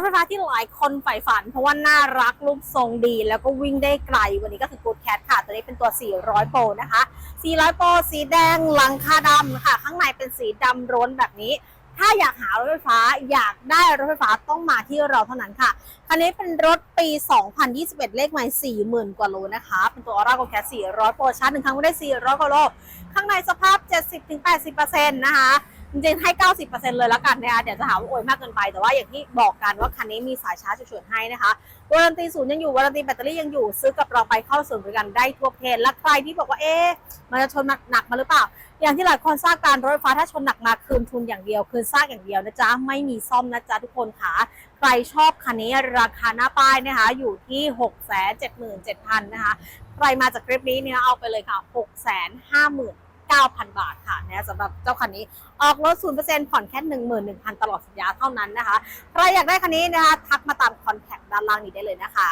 ถไฟฟ้าที่หลายคนใฝ่ฝัน เพราะว่าน่ารักรูปทรงดี แล้วก็วิ่งได้ไกล วันนี้ก็คือ Good Cat ค่ะ ตัวนี้เป็นตัว 400 โปรนะคะ 400 โปรสีแดงหลังคาดำค่ะ ข้างในเป็นสีดำร้นแบบนี้ถ้าอยากหารถไฟฟ้าอยากได้รถไฟฟ้าต้องมาที่เราเท่านั้นค่ะคันนี้เป็นรถปี 2021 เลขไมล์40,000 กว่าโลนะคะ เป็นตัว Aura Go Cat 400 โปรชาร์จหนึ่งครั้งไม่ได้ 400 กว่าโล ข้างในสภาพ 70-80%นะคะ จริงๆให้ 90%เลยแล้วกันนะคะเดี๋ยวจะหาว่าโอยมากเกินไป แต่ว่าอย่างที่บอกกันว่าคันนี้มีสายชาร์จฉุกเฉินให้นะคะวารันตีศูนย์ยังอยู่วารันตีแบตเตอรี่ยังอยู่ซื้อกับเราไปเข้าศูนย์บริการได้ทั่วประเทศและใครที่บอกว่าเอ๊ะมันจะชนหนักมาหรือเปล่า อย่างที่หลายคนทราบการรถไฟฟ้าถ้าชนหนักมาคืนทุนอย่างเดียวคืนซากอย่างเดียวนะจ๊ะไม่มีซ่อมนะจ๊ะทุกคนค่ะใครชอบคันนี้ราคาหน้าป้ายนะคะอยู่ที่ 6 7 7 0 0 0นะคะใครมาจากคลิปนี้เนี่ยเอาไปเลยค่ะ 6 5 9 0 0 0 9,000 บาทค่ะนะสำหรับเจ้าคันนี้ออกรถ 0%ผ่อนแค่ 11,000 ตลอดสัญญาเท่านั้นนะคะ ใครอยากได้คันนี้นะคะ ทักมาตามคอนแทคด้านล่างนี้ได้เลยนะคะ